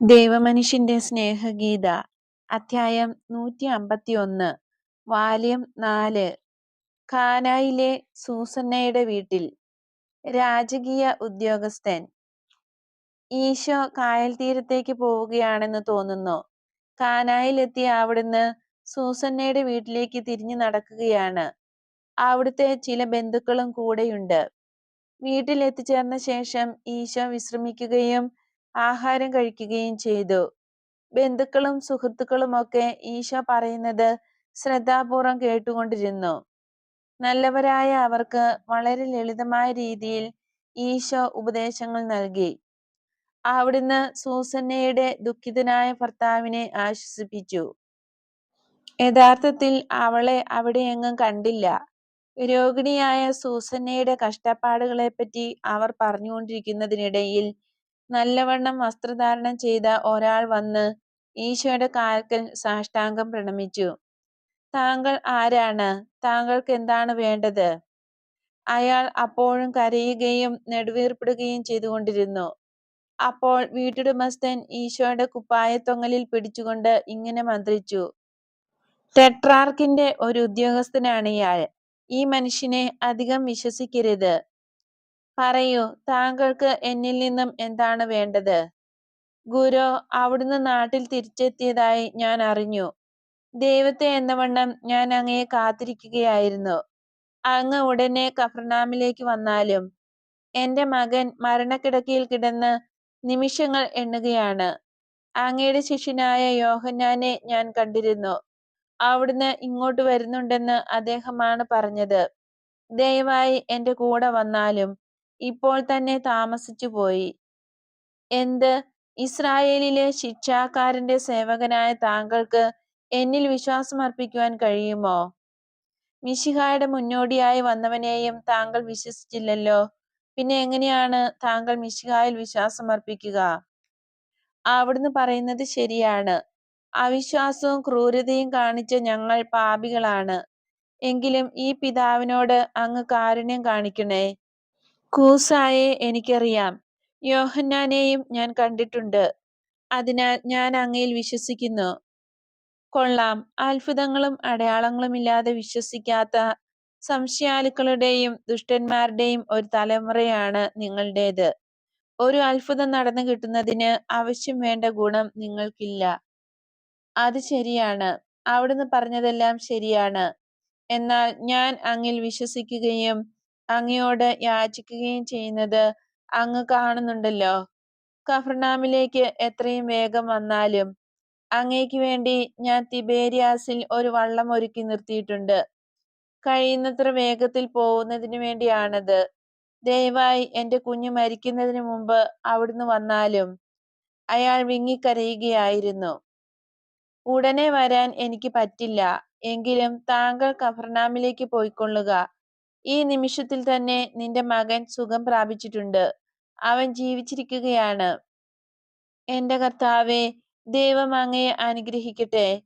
ദൈവമനുഷ്യന്റെ സ്നേഹഗീത അധ്യായം നൂറ്റി അമ്പത്തി ഒന്ന് വാല്യം നാല്. കാനായിലെ സൂസന്നയുടെ വീട്ടിൽ രാജകീയ ഉദ്യോഗസ്ഥൻ. ഈശോ കായൽ തീരത്തേക്ക് പോവുകയാണെന്ന് തോന്നുന്നു. കാനായിലെത്തിയ അവിടുന്ന് സൂസന്നയുടെ വീട്ടിലേക്ക് തിരിഞ്ഞു നടക്കുകയാണ്. അവിടുത്തെ ചില ബന്ധുക്കളും കൂടെയുണ്ട്. വീട്ടിൽ എത്തിച്ചേർന്ന ശേഷം ഈശോ വിശ്രമിക്കുകയും ആഹാരം കഴിക്കുകയും ചെയ്തു. ബന്ധുക്കളും സുഹൃത്തുക്കളുമൊക്കെ ഈശോ പറയുന്നത് ശ്രദ്ധാപൂർവം കേട്ടുകൊണ്ടിരുന്നു. നല്ലവരായ അവർക്ക് വളരെ ലളിതമായ രീതിയിൽ ഈശോ ഉപദേശങ്ങൾ നൽകി. അവിടുന്ന് സൂസന്നയുടെ ദുഃഖിതനായ ഭർത്താവിനെ ആശ്വസിപ്പിച്ചു. യഥാർത്ഥത്തിൽ അവളെ അവിടെയെങ്ങും കണ്ടില്ല. രോഗിണിയായ സൂസന്നയുടെ കഷ്ടപ്പാടുകളെപ്പറ്റി അവർ പറഞ്ഞുകൊണ്ടിരിക്കുന്നതിനിടയിൽ നല്ലവണ്ണം വസ്ത്രധാരണം ചെയ്ത ഒരാൾ വന്ന് ഈശോയുടെ കാൽക്കൽ സാഷ്ടാംഗം പ്രണമിച്ചു. താങ്കൾ ആരാണ്? താങ്കൾക്ക് എന്താണ് വേണ്ടത്? അയാൾ അപ്പോഴും കരയുകയും നെടുവീർപ്പിടുകയും ചെയ്തുകൊണ്ടിരുന്നു. അപ്പോൾ വീട്ടുടമസ്ഥൻ ഈശോയുടെ കുപ്പായത്തൊങ്ങലിൽ പിടിച്ചുകൊണ്ട് ഇങ്ങനെ മന്ത്രിച്ചു ടെട്രാർക്കിന്റെ ഒരു ഉദ്യോഗസ്ഥനാണ് ഇയാൾ. ഈ മനുഷ്യനെ അധികം വിശ്വസിക്കരുത്. പറയൂ താങ്കൾക്ക് എന്നിൽ നിന്നും എന്താണ് വേണ്ടത്? ഗുരു അവിടുന്ന് നാട്ടിൽ തിരിച്ചെത്തിയതായി ഞാൻ അറിഞ്ഞു. ദൈവത്തെ എന്നവണ്ണം ഞാൻ അങ്ങയെ കാത്തിരിക്കുകയായിരുന്നു. അങ്ങ് ഉടനെ കഫർനാമിലേക്ക് വന്നാലും എന്റെ മകൻ മരണക്കിടക്കയിൽ കിടന്ന് നിമിഷങ്ങൾ എണ്ണുകയാണ്. അങ്ങയുടെ ശിഷ്യനായ യോഹന്നാനെ ഞാൻ കണ്ടിരുന്നു. അവിടുന്ന് ഇങ്ങോട്ട് വരുന്നുണ്ടെന്ന് അദ്ദേഹമാണ് പറഞ്ഞത്. ദയവായി എന്റെ കൂടെ വന്നാലും ഇപ്പോൾ തന്നെ താമസിച്ചു പോയി. എന്ത്? ഇസ്രായേലിലെ ശിക്ഷാക്കാരന്റെ സേവകനായ താങ്കൾക്ക് എന്നിൽ വിശ്വാസം അർപ്പിക്കുവാൻ കഴിയുമോ? മിശിഹായുടെ മുന്നോടിയായി വന്നവനെയും താങ്കൾ വിശ്വസിച്ചില്ലല്ലോ. പിന്നെ എങ്ങനെയാണ് താങ്കൾ മിശിഹായിൽ വിശ്വാസം അർപ്പിക്കുക അവിടുന്ന് പറയുന്നത് ശരിയാണ്. അവിശ്വാസവും ക്രൂരതയും കാണിച്ച ഞങ്ങൾ പാപികളാണ്. എങ്കിലും ഈ പിതാവിനോട് അങ്ങ് കാരുണ്യം കാണിക്കണേ. കൂസായെ എനിക്കറിയാം. യോഹന്നാനെയും ഞാൻ കണ്ടിട്ടുണ്ട്. അതിനാൽ ഞാൻ അങ്ങയിൽ വിശ്വസിക്കുന്നു. കൊള്ളാം. അത്ഭുതങ്ങളും അടയാളങ്ങളും ഇല്ലാതെ വിശ്വസിക്കാത്ത സംശയാലുക്കളുടെയും ദുഷ്ടന്മാരുടെയും ഒരു തലമുറയാണ് നിങ്ങളുടേത്. ഒരു അത്ഭുതം നടന്നു കിട്ടുന്നതിന് ആവശ്യം വേണ്ട ഗുണം നിങ്ങൾക്കില്ല. അത് ശരിയാണ്. അവിടുന്ന് പറഞ്ഞതെല്ലാം ശരിയാണ്. എന്നാൽ ഞാൻ അങ്ങിൽ വിശ്വസിക്കുകയും അങ്ങയോട് യാചിക്കുകയും ചെയ്യുന്നത് അങ്ങ് കാണുന്നുണ്ടല്ലോ. കഫർനാമിലേക്ക് എത്രയും വേഗം വന്നാലും അങ്ങയ്ക്ക് വേണ്ടി ഞാൻ തിബേരിയാസിൽ ഒരു വള്ളം ഒരുക്കി നിർത്തിയിട്ടുണ്ട്. കഴിയുന്നത്ര വേഗത്തിൽ പോകുന്നതിന് വേണ്ടിയാണത്. ദയവായി എന്റെ കുഞ്ഞു മരിക്കുന്നതിന് മുമ്പ് അവിടുന്ന് വന്നാലും അയാൾ വിങ്ങിക്കരയുകയായിരുന്നു. ഉടനെ വരാൻ എനിക്ക് പറ്റില്ല. എങ്കിലും താങ്കൾ കഫർനാമിലേക്ക് പോയിക്കൊള്ളുക. ഈ നിമിഷത്തിൽ തന്നെ നിന്റെ മകൻ സുഖം പ്രാപിച്ചിട്ടുണ്ട്. അവൻ ജീവിച്ചിരിക്കുകയാണ്. എന്റെ കർത്താവെ ദൈവം അങ്ങയെ അനുഗ്രഹിക്കട്ടെ.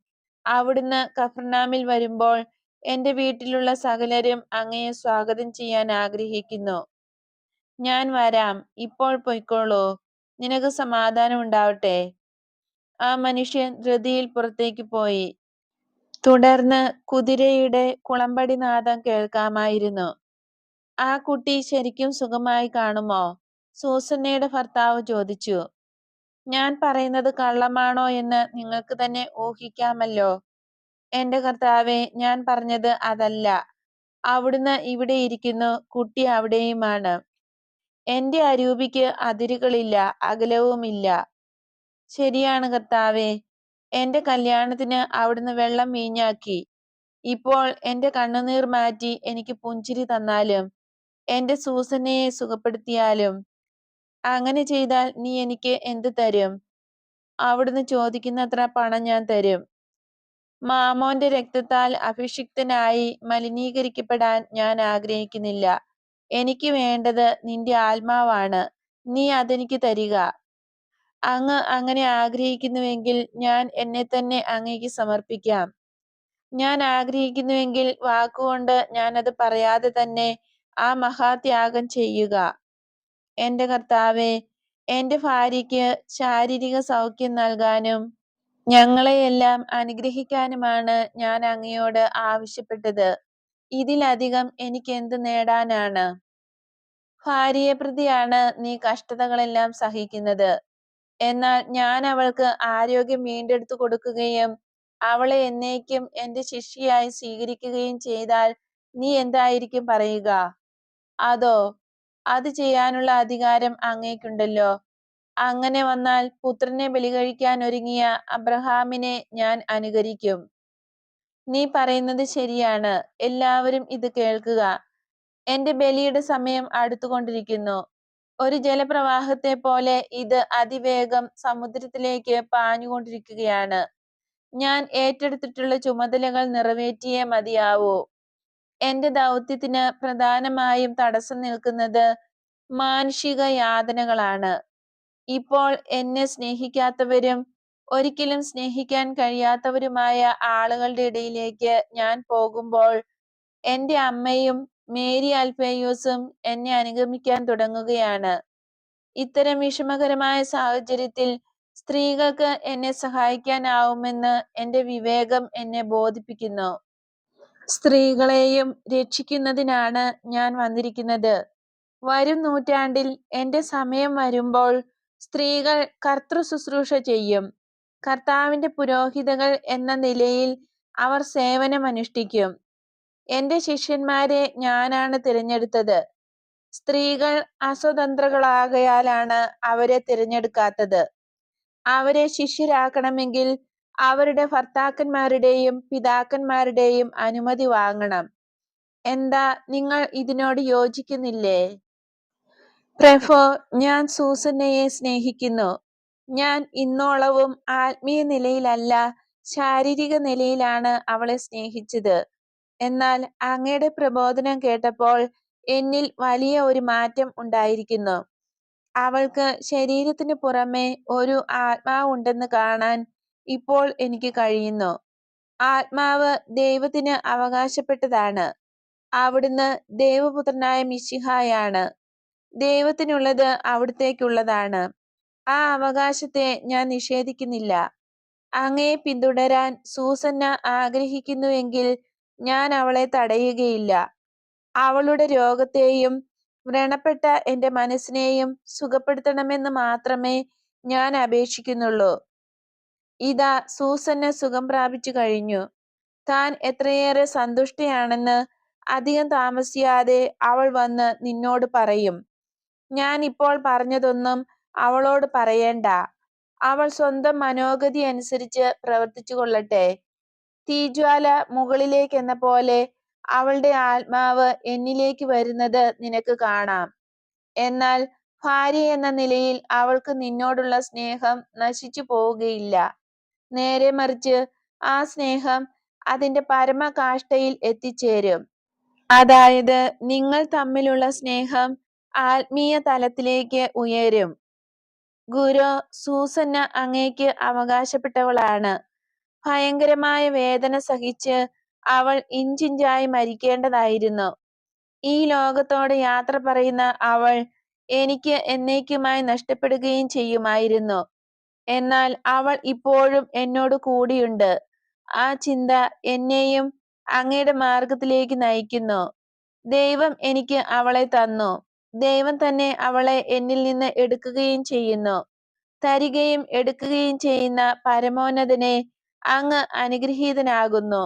അവിടുന്ന് കഫർനാമിൽ വരുമ്പോൾ എന്റെ വീട്ടിലുള്ള സകലരും അങ്ങയെ സ്വാഗതം ചെയ്യാൻ ആഗ്രഹിക്കുന്നു. ഞാൻ വരാം. ഇപ്പോൾ പൊയ്ക്കോളൂ. നിനക്ക് സമാധാനം ഉണ്ടാവട്ടെ. ആ മനുഷ്യൻ ധൃതിയിൽ പുറത്തേക്ക് പോയി. തുടർന്ന് കുതിരയുടെ കുളമ്പടി നാദം കേൾക്കാമായിരുന്നു. ആ കുട്ടി ശരിക്കും സുഖമായി കാണുമോ? സൂസന്നയുടെ ഭർത്താവ് ചോദിച്ചു. ഞാൻ പറയുന്നത് കള്ളമാണോ എന്ന് നിങ്ങൾക്ക് തന്നെ ഊഹിക്കാമല്ലോ. എന്റെ കർത്താവെ ഞാൻ പറഞ്ഞത് അതല്ല. അവിടുന്ന് ഇവിടെ ഇരിക്കുന്നു കുട്ടി അവിടെയുമാണ്. എന്റെ അരൂപിക്ക് അതിരുകളില്ല അകലവുമില്ല. ശരിയാണ് കർത്താവെ എന്റെ കല്യാണത്തിന് അവിടുന്ന് വെള്ളം വീഞ്ഞാക്കി. ഇപ്പോൾ എന്റെ കണ്ണുനീർ മാറ്റി എനിക്ക് പുഞ്ചിരി തന്നാലും എന്റെ സൂസനയെ സുഖപ്പെടുത്തിയാലും അങ്ങനെ ചെയ്താൽ നീ എനിക്ക് എന്ത് തരും? അവിടുന്ന് ചോദിക്കുന്നത്ര പണം ഞാൻ തരും. മാമോന്റെ രക്തത്താൽ അഭിഷിക്തനായി മലിനീകരിക്കപ്പെടാൻ ഞാൻ ആഗ്രഹിക്കുന്നില്ല. എനിക്ക് വേണ്ടത് നിന്റെ ആത്മാവാണ്. നീ അതെനിക്ക് തരിക. അങ്ങ് അങ്ങനെ ആഗ്രഹിക്കുന്നുവെങ്കിൽ ഞാൻ എന്നെ തന്നെ അങ്ങേക്ക് സമർപ്പിക്കാം. ഞാൻ ആഗ്രഹിക്കുന്നുവെങ്കിൽ വാക്കുകൊണ്ട് ഞാൻ അത് പറയാതെ തന്നെ ആ മഹാത്യാഗം ചെയ്യുക. എന്റെ കർത്താവെ എന്റെ ഭാര്യയ്ക്ക് ശാരീരിക സൗഖ്യം നൽകാനും ഞങ്ങളെയെല്ലാം അനുഗ്രഹിക്കാനുമാണ് ഞാൻ അങ്ങയോട് ആവശ്യപ്പെട്ടത്. ഇതിലധികം എനിക്ക് എന്ത് നേടാനാണ്? ഭാര്യയെ പ്രതിയാണ് നീ കഷ്ടതകളെല്ലാം സഹിക്കുന്നത്. എന്നാൽ ഞാൻ അവൾക്ക് ആരോഗ്യം വീണ്ടെടുത്തു കൊടുക്കുകയും അവളെ എന്നേക്കും എന്റെ ശിഷ്യയായി സ്വീകരിക്കുകയും ചെയ്താൽ നീ എന്തായിരിക്കും പറയുക? അതോ അത് ചെയ്യാനുള്ള അധികാരം അങ്ങേക്കുണ്ടല്ലോ. അങ്ങനെ വന്നാൽ പുത്രനെ ബലികഴിക്കാൻ ഒരുങ്ങിയ അബ്രഹാമിനെ ഞാൻ അനുകരിക്കും. നീ പറയുന്നത് ശരിയാണ്. എല്ലാവരും ഇത് കേൾക്കുക. എന്റെ ബലിയുടെ സമയം അടുത്തുകൊണ്ടിരിക്കുന്നു. ഒരു ജലപ്രവാഹത്തെ പോലെ ഇത് അതിവേഗം സമുദ്രത്തിലേക്ക് പാഞ്ഞുകൊണ്ടിരിക്കുകയാണ്. ഞാൻ ഏറ്റെടുത്തിട്ടുള്ള ചുമതലകൾ നിറവേറ്റിയേ മതിയാവൂ. എന്റെ ദൗത്യത്തിന് പ്രധാനമായും തടസ്സം നിൽക്കുന്നത് മാനുഷിക യാതനകളാണ്. ഇപ്പോൾ എന്നെ സ്നേഹിക്കാത്തവരും ഒരിക്കലും സ്നേഹിക്കാൻ കഴിയാത്തവരുമായ ആളുകളുടെ ഇടയിലേക്ക് ഞാൻ പോകുമ്പോൾ എന്റെ അമ്മയും മേരി അൽഫേയൂസും എന്നെ അനുഗമിക്കാൻ തുടങ്ങുകയാണ്. ഇത്തരം വിഷമകരമായ സാഹചര്യത്തിൽ സ്ത്രീകൾക്ക് എന്നെ സഹായിക്കാനാവുമെന്ന് എന്റെ വിവേകം എന്നെ ബോധിപ്പിക്കുന്നു. സ്ത്രീകളെയും രക്ഷിക്കുന്നതിനാണ് ഞാൻ വന്നിരിക്കുന്നത്. വരും നൂറ്റാണ്ടിൽ എന്റെ സമയം വരുമ്പോൾ സ്ത്രീകൾ കർത്തൃ ശുശ്രൂഷ ചെയ്യും. കർത്താവിന്റെ പുരോഹിതകൾ എന്ന നിലയിൽ അവർ സേവനമനുഷ്ഠിക്കും. എന്റെ ശിഷ്യന്മാരെ ഞാനാണ് തിരഞ്ഞെടുത്തത്. സ്ത്രീകൾ അസ്വതന്ത്രകളാകയാലാണ് അവരെ തിരഞ്ഞെടുക്കാത്തത്. അവരെ ശിഷ്യരാക്കണമെങ്കിൽ അവരുടെ ഭർത്താക്കന്മാരുടെയും പിതാക്കന്മാരുടെയും അനുമതി വാങ്ങണം. എന്താ നിങ്ങൾ ഇതിനോട് യോജിക്കുന്നില്ലേ? പ്രഫോ ഞാൻ സൂസന്നയെ സ്നേഹിക്കുന്നു. ഞാൻ ഇന്നോളവും ആത്മീയ നിലയിലല്ല ശാരീരിക നിലയിലാണ് അവളെ സ്നേഹിച്ചത്. എന്നാൽ അങ്ങയുടെ പ്രബോധനം കേട്ടപ്പോൾ എന്നിൽ വലിയ ഒരു മാറ്റം ഉണ്ടായിരിക്കുന്നു. അവൾക്ക് ശരീരത്തിന് പുറമെ ഒരു ആത്മാവുണ്ടെന്ന് കാണാൻ ഇപ്പോൾ എനിക്ക് കഴിയുന്നു. ആത്മാവ് ദൈവത്തിന് അവകാശപ്പെട്ടതാണ്. അവിടുന്ന് ദൈവപുത്രനായ മിശിഹായാണ്. ദൈവത്തിനുള്ളത് അവിടത്തേക്കുള്ളതാണ്. ആ അവകാശത്തെ ഞാൻ നിഷേധിക്കുന്നില്ല. അങ്ങയെ പിന്തുടരാൻ സൂസന്ന ആഗ്രഹിക്കുന്നുവെങ്കിൽ ഞാൻ അവളെ തടയുകയില്ല. അവളുടെ രോഗത്തെയും വ്രണപ്പെട്ട എന്റെ മനസ്സിനെയും സുഖപ്പെടുത്തണമെന്ന് മാത്രമേ ഞാൻ അപേക്ഷിക്കുന്നുള്ളൂ. ഇതാ സൂസന് സുഖം പ്രാപിച്ചു കഴിഞ്ഞു. താൻ എത്രയേറെ സന്തുഷ്ടയാണെന്ന് അധികം താമസിയാതെ അവൾ വന്ന് നിന്നോട് പറയും. ഞാൻ ഇപ്പോൾ പറഞ്ഞതൊന്നും അവളോട് പറയേണ്ട. അവൾ സ്വന്തം മനോഗതി അനുസരിച്ച് പ്രവർത്തിച്ചു കൊള്ളട്ടെ. തീജ്വാല മുകളിലേക്ക് എന്ന പോലെ അവളുടെ ആത്മാവ് എന്നിലേക്ക് വരുന്നത് നിനക്ക് കാണാം. എന്നാൽ ഭാര്യ എന്ന നിലയിൽ അവൾക്ക് നിന്നോടുള്ള സ്നേഹം നശിച്ചു പോവുകയില്ല. നേരെ മറിച്ച് ആ സ്നേഹം അതിന്റെ പരമകാഷ്ഠയിൽ എത്തിച്ചേരും. അതായത് നിങ്ങൾ തമ്മിലുള്ള സ്നേഹം ആത്മീയ തലത്തിലേക്ക് ഉയരും. ഗുരു സൂസന്ന അങ്ങേക്ക് അവകാശപ്പെട്ടവളാണ്. ഭയങ്കരമായ വേദന സഹിച്ച് അവൾ ഇഞ്ചിഞ്ചായി മരിക്കേണ്ടതായിരുന്നു. ഈ ലോകത്തോട് യാത്ര പറയുന്ന അവൾ എനിക്ക് എന്നേക്കുമായി നഷ്ടപ്പെടുകയും ചെയ്യുമായിരുന്നു. എന്നാൽ അവൾ ഇപ്പോഴും എന്നോട് കൂടിയുണ്ട്. ആ ചിന്ത എന്നെയും അങ്ങയുടെ മാർഗത്തിലേക്ക് നയിക്കുന്നു. ദൈവം എനിക്ക് അവളെ തന്നു. ദൈവം തന്നെ അവളെ എന്നിൽ നിന്ന് എടുക്കുകയും ചെയ്യുന്നു. തരികയും എടുക്കുകയും ചെയ്യുന്ന പരമോന്നതനെ അങ്ങ് അനുഗ്രഹീതനാകുന്നു.